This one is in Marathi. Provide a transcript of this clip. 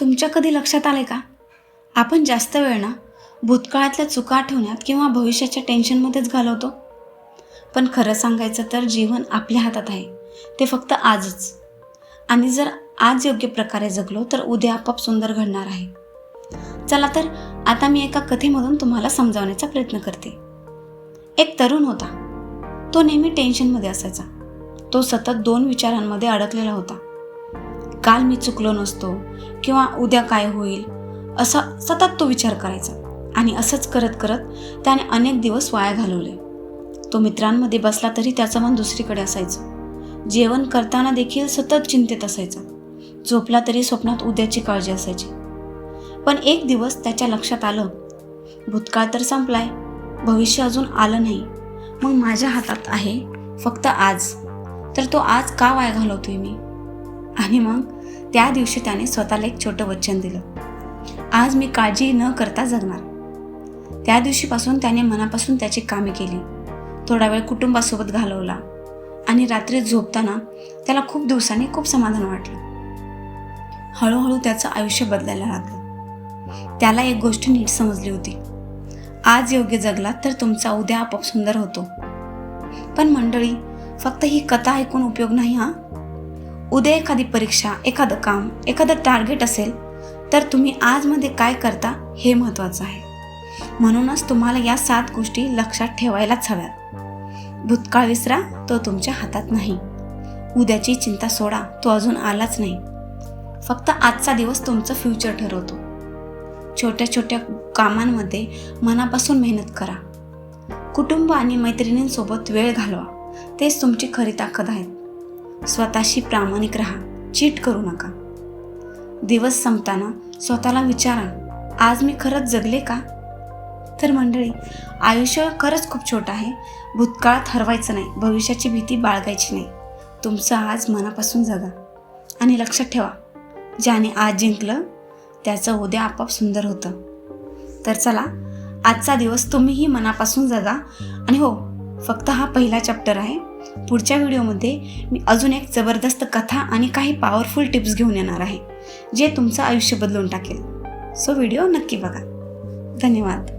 तुमच्या कधी लक्षात आले का? आपण जास्त वेळ ना भूतकाळातल्या चुका आठवण्यात किंवा भविष्याच्या टेन्शनमध्येच घालवतो. पण खरं सांगायचं तर जीवन आपल्या हातात आहे. ते फक्त आजच. आणि जर आज योग्य प्रकारे जगलो तर उद्या आपोआप सुंदर घडणार आहे. चला तर आता मी एका कथेमधून तुम्हाला समजावण्याचा प्रयत्न करते. एक तरुण होता. तो नेहमी टेन्शनमध्ये असायचा. तो सतत दोन विचारांमध्ये अडकलेला होता. काल मी चुकलो नसतो किंवा उद्या काय होईल असा सतत तो विचार करायचा. आणि असंच करत करत त्याने अनेक दिवस वाया घालवले. तो मित्रांमध्ये बसला तरी त्याचं मन दुसरीकडे असायचं. जेवण करताना देखील सतत चिंतेत असायचा. झोपला तरी स्वप्नात उद्याची काळजी असायची. पण एक दिवस त्याच्या लक्षात आलं भूतकाळ तर संपलाय. भविष्य अजून आलं नाही. मग माझ्या हातात आहे फक्त आज. तर तो आज का वाया घालवतोय मी? आणि मग त्या दिवशी त्याने स्वतःला एक छोटं वचन दिलं. आज मी काळजी न करता जगणार. त्या दिवशीपासून त्याने मनापासून त्याची कामे केली. थोडा वेळ कुटुंबासोबत घालवला आणि रात्री झोपताना त्याला खूप दिवसांनी खूप समाधान वाटलं. हळूहळू त्याचं आयुष्य बदलायला लागलं. त्याला एक गोष्ट नीट समजली होती. आज योग्य जगला तर तुमचा उद्या आपोआप सुंदर होतो. पण मंडळी फक्त ही कथा ऐकून उपयोग नाही हा? उद्या एखादी परीक्षा एखादं काम एखादं टार्गेट असेल तर तुम्ही आजमध्ये काय करता हे महत्त्वाचं आहे. म्हणूनच तुम्हाला या सात गोष्टी लक्षात ठेवायलाच हव्यात. भूतकाळ विसरा तो तुमच्या हातात नाही. उद्याची चिंता सोडा तो अजून आलाच नाही. फक्त आजचा दिवस तुमचं फ्युचर ठरवतो. छोट्या छोट्या कामांमध्ये मनापासून मेहनत करा. कुटुंब आणि मैत्रिणींसोबत वेळ घालवा. तेच तुमची खरी ताकद आहेत स्वतःशी प्रामाणिक राहा. चीट करू नका. दिवस संपताना स्वतःला विचारा आज मी खरंच जगले का? तर मंडळी आयुष्य खरंच खूप छोटं आहे. भूतकाळात हरवायचं नाही भविष्याची भीती बाळगायची नाही. तुमचं आज मनापासून जगा. आणि लक्षात ठेवा ज्याने आज जिंकलं त्याचं उद्या आपोआप सुंदर होतं. तर चला आजचा दिवस तुम्हीही मनापासून जगा. आणि हो फक्त हा पहिला चॅप्टर आहे. पुढच्या व्हिडिओमध्ये मी अजून एक जबरदस्त कथा आणि काही पॉवरफुल टिप्स घेऊन येणार आहे जे तुमचं आयुष्य बदलून टाकेल. सो व्हिडिओ नक्की बघा. धन्यवाद.